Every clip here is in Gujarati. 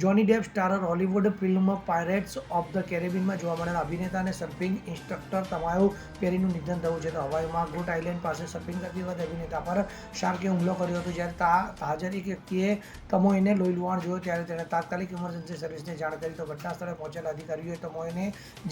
Johnny Depp starrer Hollywood film pirates of the કેરેબિનમાં જોવા મળેલા અભિનેતા અને સર્ફિંગ ઇન્સ્ટ્રક્ટર તમાયો પેરીનું નિધન થયું છે. તો હવાઈમાં ગુટ આઇલેન્ડ પાસે સર્ફિંગ કરતી વખતે અભિનેતા પર શાર્કે હુમલો કર્યો હતો. જ્યારે તા હાજર એક વ્યક્તિએ તમોઈને લોહી લુહાણ જોયો ત્યારે તેણે તાત્કાલિક ઇમરજન્સી સર્વિસને જાણ કરી. તો ઘટના સ્થળે પહોંચેલા અધિકારીઓએ તમોઈને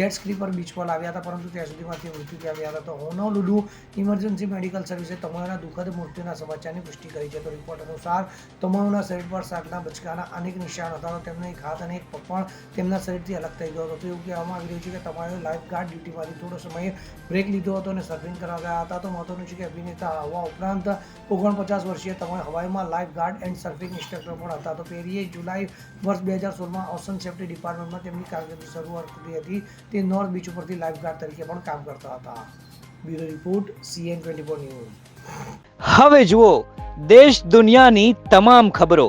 જેટ સ્ક્રી પર બીચ પર લાવ્યા હતા, પરંતુ ત્યાં સુધીમાં તે મૃત્યુ પામ્યા હતા. તો હોનોલુલુ ઇમરજન્સી મેડિકલ સર્વિસે તમોના દુઃખદ મૃત્યુના સમાચારની પુષ્ટિ કરી છે. તો રિપોર્ટ અનુસાર, તમોના શરીર પર શાકના બચકાના અનેક નિશાન હતા. તો તેમને ઘાત અને એક પગ તેમના શરીરથી અલગ થઈ ગયો હતો. એવું કહેવામાં આવી રહ્યું છે કે તમારે લાઈફ ગાર્ડ ડ્યુટીમાંથી થોડો સમય બ્રેક લીધો હતો અને સર્ફિંગ કરવા ગયા હતા. તો મહત્વનું છે કે અભિનેતા હવા ઉપરાંત ઓગણપચાસ વર્ષીય તમારે હવાઈમાં life guard and surfing instructor પણ હતા. તો પહેરીએ જુલાઈ વર્ષ બે હજાર સોળમાં ઓશન સેફ્ટી ડિપાર્ટમેન્ટમાં તેમની કારકિર્દી શરૂઆત કરી હતી. તે નોર્થ બીચ ઉપરથી લાઈફ ગાર્ડ તરીકે પણ કામ કરતા હતા. Bureau report CN twenty four news. હવે જુઓ, દેશ દુનિયાની તમામ ખબરો.